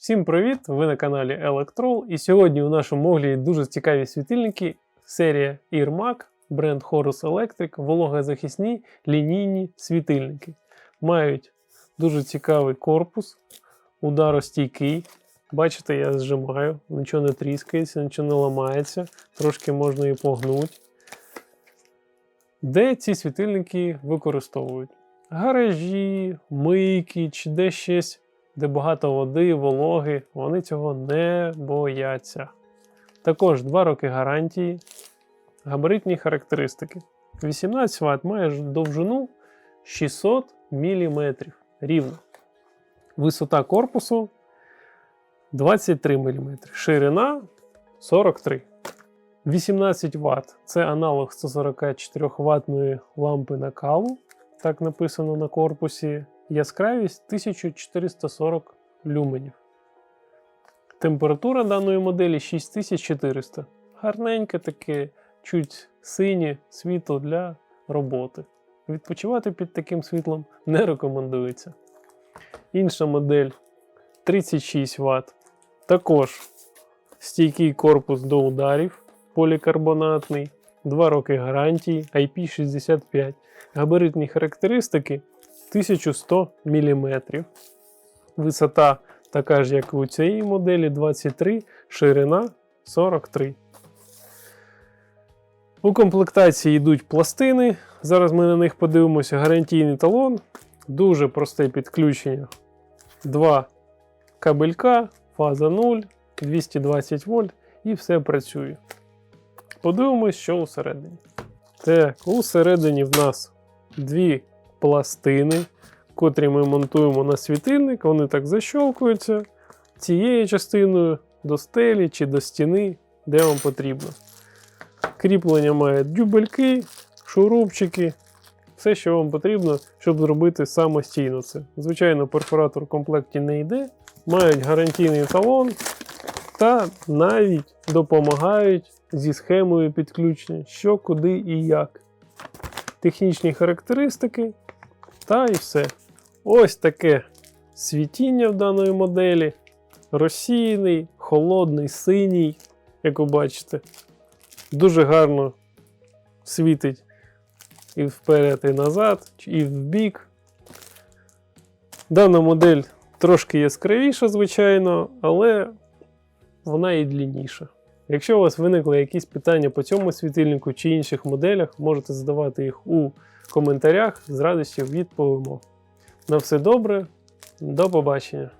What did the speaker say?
Всім привіт! Ви на каналі Electrol. І сьогодні у нашому огляді дуже цікаві світильники. Серія Irmac, бренд Horus Electric, вологозахисні лінійні світильники. Мають дуже цікавий корпус, ударостійкий. Бачите, я зжимаю, нічого не тріскається, нічого не ламається, трошки можна і погнути. Де ці світильники використовують? Гаражі, мийки чи де щось де багато води, вологи, вони цього не бояться. Також 2 роки гарантії, габаритні характеристики. 18 Вт має довжину 600 мм рівно. Висота корпусу 23 мм, ширина 43 18 Вт це аналог 144 ватної лампи накалу, так написано на корпусі яскравість 1440 люменів. Температура даної моделі 6400. Гарненьке таке, чуть синє світло для роботи. Відпочивати під таким світлом не рекомендується. Інша модель 36 Вт. Також стійкий корпус до ударів, полікарбонатний, 2 роки гарантії, IP65. Габаритні характеристики 1100 мм. Висота така ж, як і у цієї моделі 23, ширина 43. У комплектації йдуть пластини. Зараз ми на них подивимося гарантійний талон. Дуже просте підключення. Два кабелька, фаза 0, 220 вольт і все працює. Подивимось, що усередині. Так, усередині в нас дві пластини, котрі ми монтуємо на світильник, вони так защолкуються цією частиною до стелі чи до стіни, де вам потрібно. Кріплення має дюбельки, шурупчики, все, що вам потрібно, щоб зробити самостійно це. Звичайно, перфоратор в комплекті не йде, мають гарантійний талон та навіть допомагають зі схемою підключення, що, куди і як. Технічні характеристики, та і все. Ось таке світіння в даної моделі. Розсіяний, холодний, синій, як ви бачите. Дуже гарно світить і вперед, і назад, і в бік. Дана модель трошки яскравіша, звичайно, але вона і длінніша. Якщо у вас виникли якісь питання по цьому світильнику чи інших моделях, можете задавати їх у коментарях, з радістю відповімо. На все добре, до побачення!